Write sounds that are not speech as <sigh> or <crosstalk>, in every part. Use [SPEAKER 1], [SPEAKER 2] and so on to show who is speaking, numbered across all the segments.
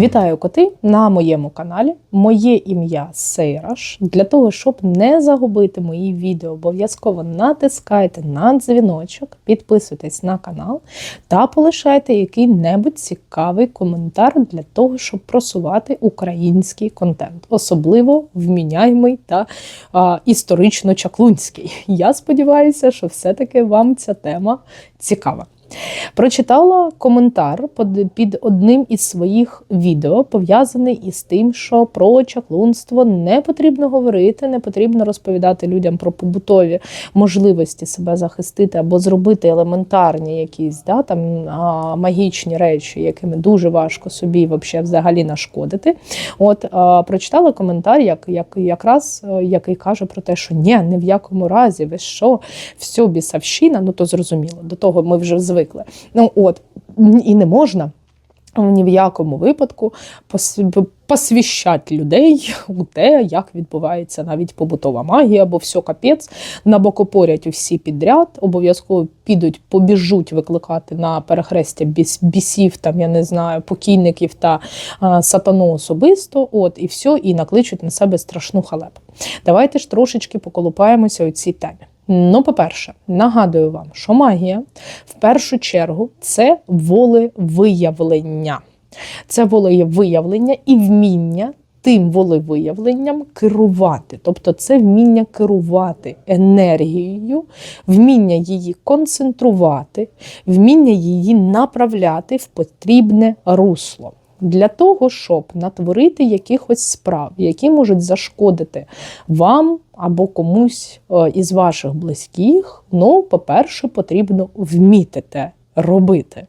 [SPEAKER 1] Вітаю коти на моєму каналі. Моє ім'я Сейраш. Для того, щоб не загубити мої відео, обов'язково натискайте на дзвіночок, підписуйтесь на канал та полишайте який-небудь цікавий коментар для того, щоб просувати український контент, особливо вміняємий та а, історично-чаклунський. Я сподіваюся, що все-таки вам ця тема цікава. Прочитала коментар під одним із своїх відео, пов'язаний із тим, що про чаклунство не потрібно говорити, не потрібно розповідати людям про побутові можливості себе захистити або зробити елементарні якісь да, там, а, магічні речі, якими дуже важко собі вообще взагалі нашкодити. От а, прочитала коментар, як, як, якраз е, який каже про те, що ні, ні в якому разі, ви що, все бісовщина, ну то зрозуміло, до того ми вже звикли. Ну от і не можна. Ні в якому випадку пос- посвіщати людей у те, як відбувається навіть побутова магія, бо все капець, набокопорять усі підряд, обов'язково підуть, побіжуть викликати на перехрестя біс, бісів, там я не знаю, покійників та а, сатану особисто. От і все, і накличуть на себе страшну халепу. Давайте ж трошечки поколупаємося у цій темі. Ну, по-перше, нагадую вам, що магія в першу чергу це волевиявлення. Це волевиявлення і вміння тим волевиявленням керувати. Тобто це вміння керувати енергією, вміння її концентрувати, вміння її направляти в потрібне русло. Для того, щоб натворити якихось справ, які можуть зашкодити вам або комусь е, із ваших близьких, ну, по-перше, потрібно вміти те робити.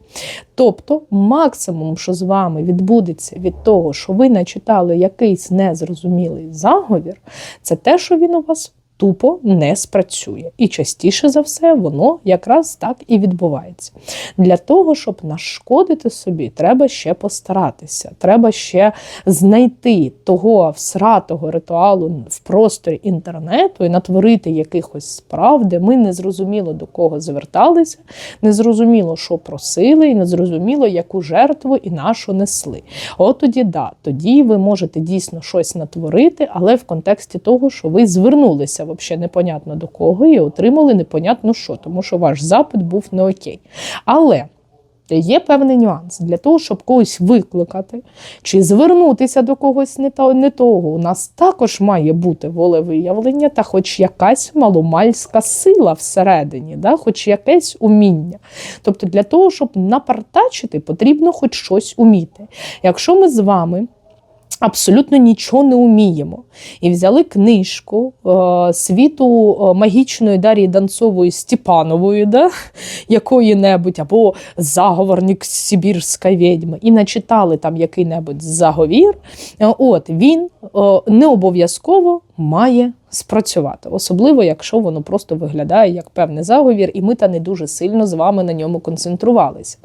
[SPEAKER 1] Тобто, максимум, що з вами відбудеться від того, що ви начитали якийсь незрозумілий заговір, це те, що він у вас тупо не спрацює. І частіше за все, воно якраз так і відбувається. Для того, щоб нашкодити собі, треба ще постаратися. Треба ще знайти того всратого ритуалу в просторі інтернету і натворити якихось справ, де ми не зрозуміло до кого зверталися, не зрозуміло, що просили, і не зрозуміло, яку жертву і нашу несли. От тоді да, тоді ви можете дійсно щось натворити, але в контексті того, що ви звернулися взагалі непонятно до кого і отримали непонятно що, тому що ваш запит був не окей. Але. Є певний нюанс для того, щоб когось викликати чи звернутися до когось не, то, не того. У нас також має бути волевиявлення та хоч якась маломальська сила всередині, да? хоч якесь уміння. Тобто для того, щоб напартачити, потрібно хоч щось уміти. Якщо ми з вами абсолютно нічого не уміємо. І взяли книжку е, світу е, магічної Дарії Данцової Степанової, да? <laughs> якої-небудь, або заговорник Сибірська відьма, і начитали там який-небудь заговір. Е, От він е, не обов'язково має спрацювати, особливо якщо воно просто виглядає як певний заговір, і ми та не дуже сильно з вами на ньому концентрувалися.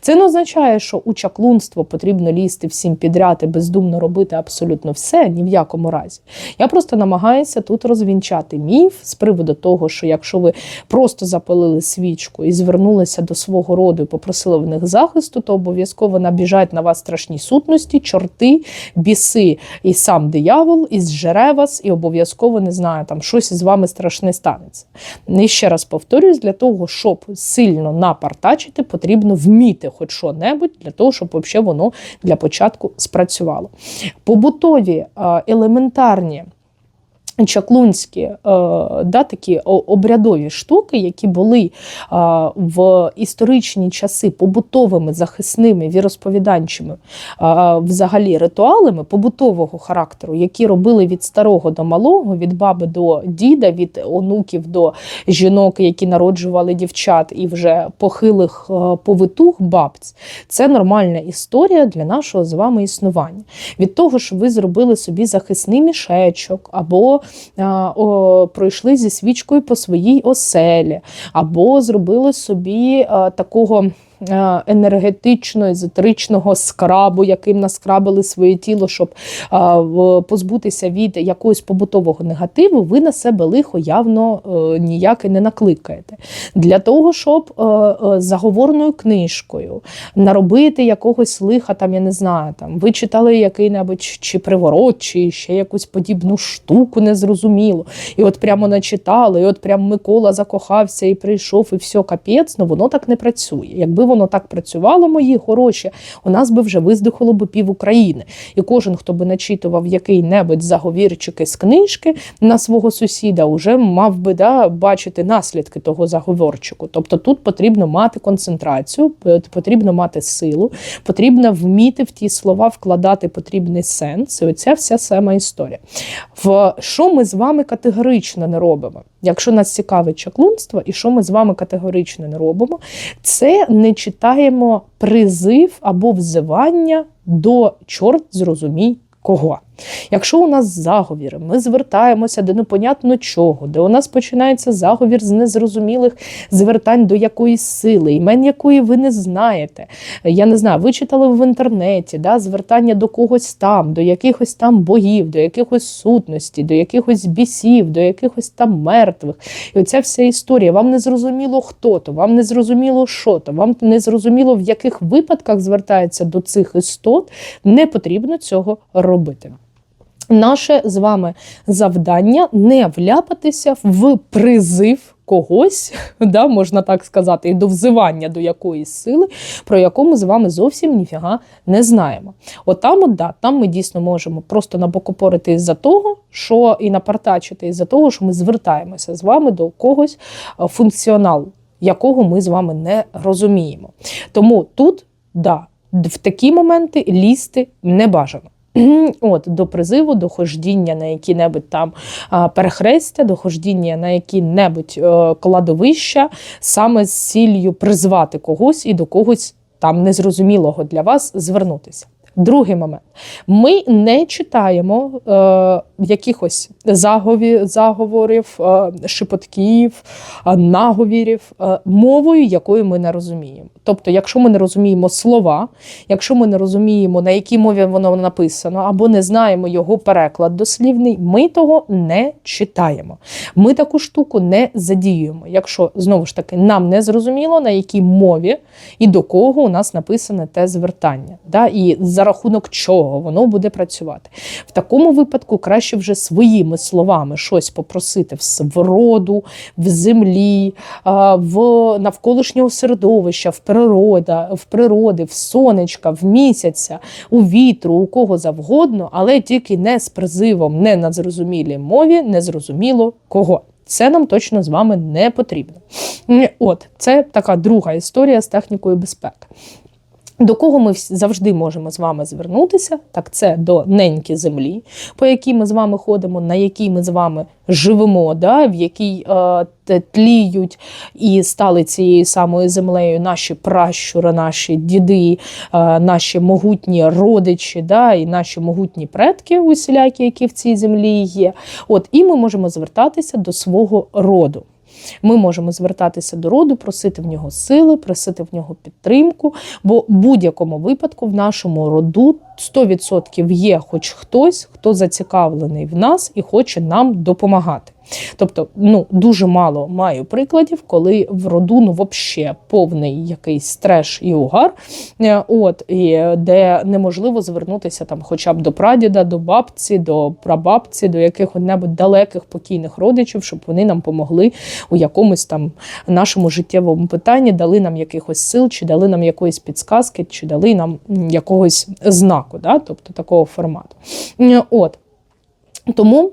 [SPEAKER 1] Це не означає, що у чаклунство потрібно лізти всім підряд і бездумно робити абсолютно все, ні в якому разі. Я просто намагаюся тут розвінчати міф з приводу того, що якщо ви просто запалили свічку і звернулися до свого роду і попросили в них захисту, то обов'язково набіжать на вас страшні сутності, чорти, біси і сам диявол, і зжере вас, і обов'язково не знаю, там щось із вами страшне станеться. І ще раз повторюсь, для того, щоб сильно напартачити, потрібно вміти хоч що-небудь для того, щоб взагалі воно для початку спрацювало. Побутові елементарні. Чаклунські е, да, такі обрядові штуки, які були е, в історичні часи побутовими захисними віросповіданчими е, взагалі ритуалами побутового характеру, які робили від старого до малого, від баби до діда, від онуків до жінок, які народжували дівчат, і вже похилих повитух бабць. Це нормальна історія для нашого з вами існування. Від того, що ви зробили собі захисний мішечок або о, пройшли зі свічкою по своїй оселі, або зробили собі такого енергетично, езотеричного скрабу, яким наскрабили своє тіло, щоб е, позбутися від якогось побутового негативу, ви на себе лихо явно е, ніяк і не накликаєте. Для того, щоб е, е, заговорною книжкою наробити якогось лиха, там я не знаю, там ви читали який-небудь чи приворот, чи ще якусь подібну штуку незрозумілу. І от прямо начитали, і от прямо Микола закохався і прийшов, і все капець, ну воно так не працює. Якби воно так працювало, мої хороші, у нас би вже виздихало би пів України. І кожен, хто би начитував який-небудь заговірчик із книжки на свого сусіда, вже мав би да, бачити наслідки того заговорчику. Тобто тут потрібно мати концентрацію, потрібно мати силу, потрібно вміти в ті слова вкладати потрібний сенс. І оця вся сама історія. В що ми з вами категорично не робимо? Якщо нас цікавить чаклунство, і що ми з вами категорично не робимо, це не читаємо призив або взивання до чорт зрозумій кого. Якщо у нас заговір, ми звертаємося до непонятно чого, де у нас починається заговір з незрозумілих звертань до якоїсь сили, імен якої ви не знаєте. Я не знаю, ви читали в інтернеті да, звертання до когось там, до якихось там богів, до якихось сутностей, до якихось бісів, до якихось там мертвих. І оця вся історія. Вам не зрозуміло, хто то, вам не зрозуміло, що то, вам не зрозуміло, в яких випадках звертається до цих істот. Не потрібно цього робити. Наше з вами завдання не вляпатися в призив когось, <laughs> да, можна так сказати, і до взивання до якоїсь сили, про яку ми з вами зовсім ніфіга не знаємо. От там, от, да, там ми дійсно можемо просто набокопорити із-за того, що і напартачити із-за того, що ми звертаємося з вами до когось е, функціонал, якого ми з вами не розуміємо. Тому тут, да, в такі моменти лізти не бажано. От до призиву, до хождіння на які-небудь там перехрестя, до хождіння на які-небудь е, кладовища, саме з ціллю призвати когось і до когось там незрозумілого для вас звернутися. Другий момент. Ми не читаємо е, якихось загові, заговорів, е, шепотків, е, наговірів е, мовою, якою ми не розуміємо. Тобто, якщо ми не розуміємо слова, якщо ми не розуміємо, на якій мові воно написано, або не знаємо його переклад дослівний, ми того не читаємо. Ми таку штуку не задіюємо. Якщо знову ж таки нам не зрозуміло, на якій мові і до кого у нас написане те звертання, да? і за рахунок чого воно буде працювати. В такому випадку краще вже своїми словами щось попросити в роду, в землі, в навколишнього середовища, в природа, в природи, в сонечка, в місяця, у вітру, у кого завгодно, але тільки не з призивом, не на зрозумілій мові, не зрозуміло кого. Це нам точно з вами не потрібно. От, це така друга історія з технікою безпеки. До кого ми завжди можемо з вами звернутися, так це до неньки землі, по якій ми з вами ходимо, на якій ми з вами живемо, да, в якій е, тліють і стали цією самою землею наші пращури, наші діди, е, наші могутні родичі, да, і наші могутні предки, усілякі, які в цій землі є. От, і ми можемо звертатися до свого роду. Ми можемо звертатися до роду, просити в нього сили, просити в нього підтримку, бо в будь-якому випадку в нашому роду 100% є хоч хтось, хто зацікавлений в нас і хоче нам допомагати. Тобто, ну дуже мало маю прикладів, коли в роду ну вообще повний якийсь треш і угар, е, от і е, де неможливо звернутися там, хоча б до прадіда, до бабці, до прабабці, до яких-небудь далеких покійних родичів, щоб вони нам помогли у якомусь там нашому життєвому питанні, дали нам якихось сил, чи дали нам якоїсь підсказки, чи дали нам якогось знаку, да? тобто такого формату. Е, От. Тому,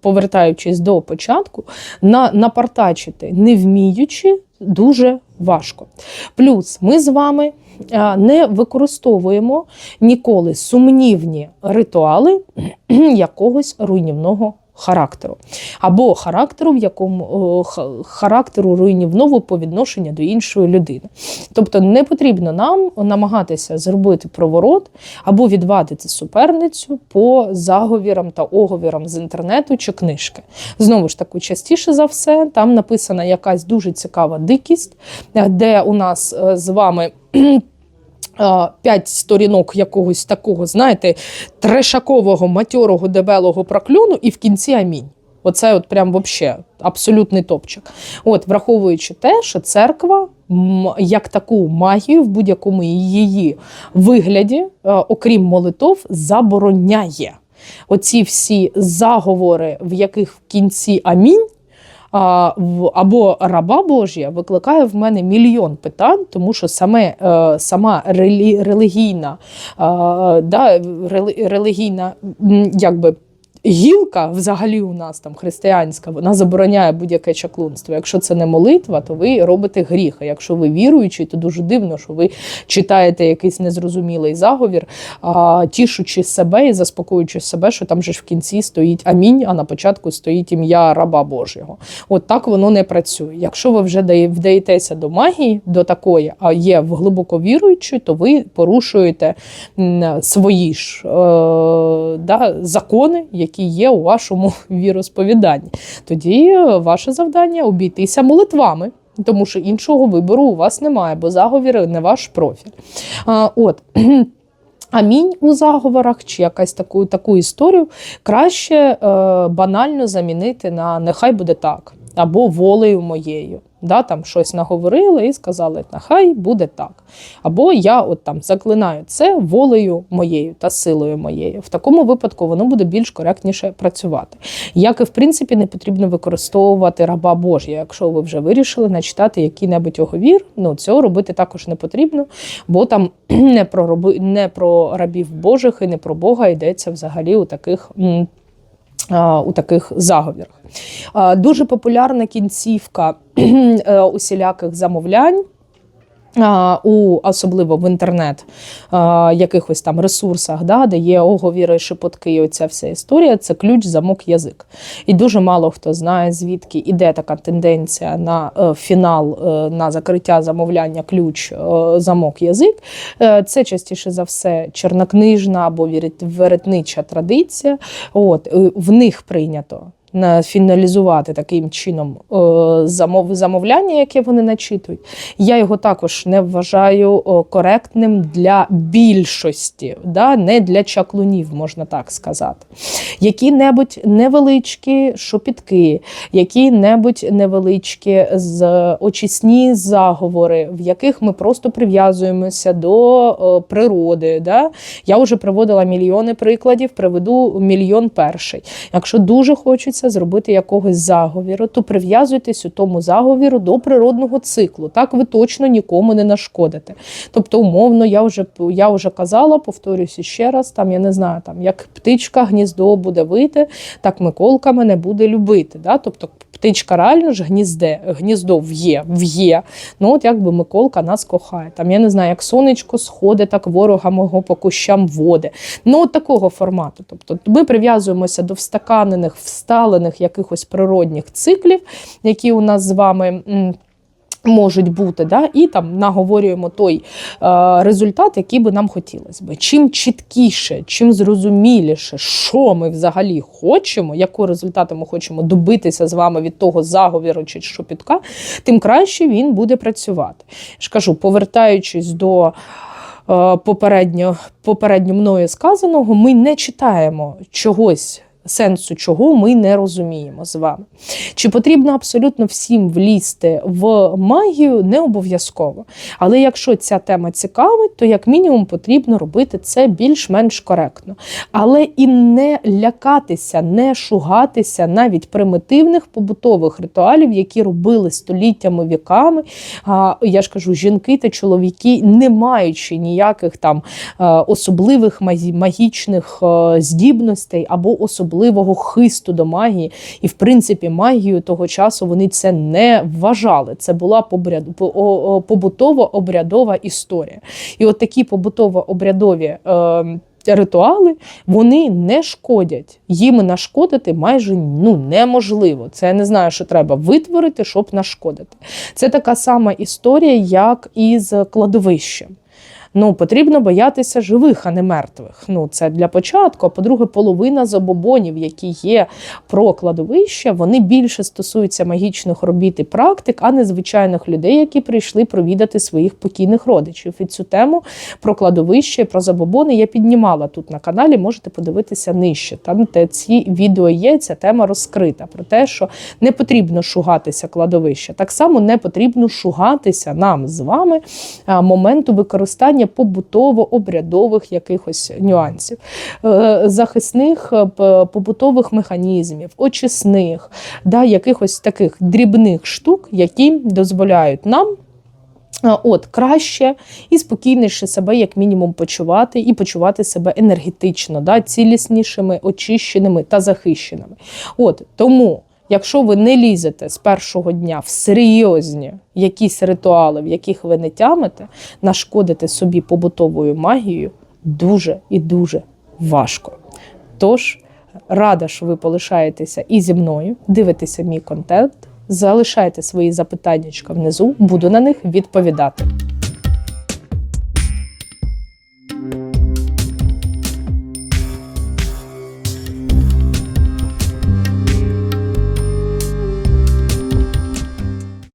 [SPEAKER 1] повертаючись до початку, на, напартачити не вміючи дуже важко. Плюс ми з вами не використовуємо ніколи сумнівні ритуали <clears throat> якогось руйнівного характеру, або характеру, в якому ха- характеру руйнівного по відношенню до іншої людини. Тобто не потрібно нам намагатися зробити проворот або відвадити суперницю по заговірам та оговірам з інтернету чи книжки. Знову ж таки, частіше за все, там написана якась дуже цікава дикість, е, де у нас е, з вами. П'ять сторінок якогось такого, знаєте, трешакового, матьорого, дебелого прокльону, і в кінці амінь. Оце от прям вообще абсолютний топчик. От, враховуючи те, що церква як таку магію в будь-якому її вигляді, е, окрім молитов, забороняє. Оці всі заговори, в яких в кінці амінь. Або раба Божія викликає в мене мільйон питань, тому що саме е, сама релігійна, е, да, релігійна якби. Гілка взагалі у нас там християнська, вона забороняє будь-яке чаклунство. Якщо це не молитва, то ви робите гріх. А якщо ви віруючий, то дуже дивно, що ви читаєте якийсь незрозумілий заговір, а, тішучи себе і заспокоюючи себе, що там же ж в кінці стоїть амінь, а на початку стоїть ім'я раба Божого. От так воно не працює. Якщо ви вже вдаєтеся до магії, до такої, а є в глибоко віруючої, то ви порушуєте свої ж е, да, закони, які є у вашому <laughs> віросповіданні. Тоді е, ваше завдання обійтися молитвами. Тому що іншого вибору у вас немає, бо заговір не ваш профіль. А, от. <clears throat> Амінь у заговорах чи якась таку, таку історію краще е, банально замінити на нехай буде так, або волею моєю. Да, там щось наговорили і сказали, нехай буде так. Або я от там заклинаю це волею моєю та силою моєю. В такому випадку воно буде більш коректніше працювати. Як і в принципі не потрібно використовувати раба Божія. Якщо ви вже вирішили начитати який-небудь оговір, ну цього робити також не потрібно, бо там <clears throat> не про роби, не про рабів Божих і не про Бога йдеться взагалі у таких. У таких заговірах. Дуже популярна кінцівка <clears throat> е, усіляких замовлянь. У особливо в інтернет якихось там ресурсах, да, де є оговіри, шепотки, і оця вся історія, це ключ, замок, язик. І дуже мало хто знає, звідки іде така тенденція на е, фінал, е, на закриття замовляння, ключ, е, замок, язик. Це частіше за все чернокнижна або веретнича традиція. От, в них прийнято. На- Фіналізувати таким чином е, замов, замовляння, яке вони начитують. Я його також не вважаю коректним для більшості, да? не для чаклунів, можна так сказати. Які-небудь невеличкі шопітки, які-небудь невеличкі з очисні заговори, в яких ми просто прив'язуємося до е, природи. Да? Я вже приводила мільйони прикладів, приведу мільйон перший. Якщо дуже хочеться зробити якогось заговіру, то прив'язуйтесь у тому заговіру до природного циклу. Так ви точно нікому не нашкодите. Тобто, умовно, я вже я вже казала, повторюся ще раз, там я не знаю, там як птичка гніздо буде вити, так Миколка мене буде любити. Да? Тобто птичка реально ж гнізде, гніздо в'є, в'є. Ну от якби Миколка нас кохає. Там я не знаю, як сонечко сходить, так ворога мого по кущам води. Ну от такого формату. Тобто ми прив'язуємося до встаканених, всталених якихось природних циклів, які у нас з вами. Можуть бути, да, і там наговорюємо той е, результат, який би нам хотілося би. Чим чіткіше, чим зрозуміліше, що ми взагалі хочемо, якого результату ми хочемо добитися з вами від того заговіру чи шопітка, тим краще він буде працювати. Ж кажу, повертаючись до е, попередньо, попередньо мною сказаного, ми не читаємо чогось. Сенсу чого ми не розуміємо з вами. Чи потрібно абсолютно всім влізти в магію, не обов'язково. Але якщо ця тема цікавить, то як мінімум потрібно робити це більш-менш коректно. Але і не лякатися, не шугатися навіть примітивних побутових ритуалів, які робили століттями віками. Я ж кажу, жінки та чоловіки, не маючи ніяких там е, особливих магічних е, здібностей або особливого хисту до магії. І, в принципі, магію того часу вони це не вважали. Це була побряд- побутово-обрядова історія. І от такі побутово-обрядові. Е, ритуали вони не шкодять. Їм нашкодити майже ну, неможливо. Це я не знаю, що треба витворити, щоб нашкодити. Це така сама історія, як і з кладовищем. Ну, потрібно боятися живих, а не мертвих. Ну, це для початку. А по-друге, половина забобонів, які є про кладовище, вони більше стосуються магічних робіт і практик, а не звичайних людей, які прийшли провідати своїх покійних родичів. І цю тему про кладовище і про забобони я піднімала тут на каналі. Можете подивитися нижче. Там де ці відео є, ця тема розкрита про те, що не потрібно шугатися кладовища. Так само не потрібно шугатися нам з вами моменту використання побутово-обрядових якихось нюансів, е, захисних е, побутових механізмів, очисних, да, якихось таких дрібних штук, які дозволяють нам. От краще і спокійніше себе, як мінімум, почувати, і почувати себе енергетично, да, ціліснішими, очищеними та захищеними. От тому, якщо ви не лізете з першого дня в серйозні якісь ритуали, в яких ви не тямите, нашкодити собі побутовою магією дуже і дуже важко. Тож рада, що ви полишаєтеся і зі мною, дивитеся мій контент, залишайте свої запитання внизу, буду на них відповідати.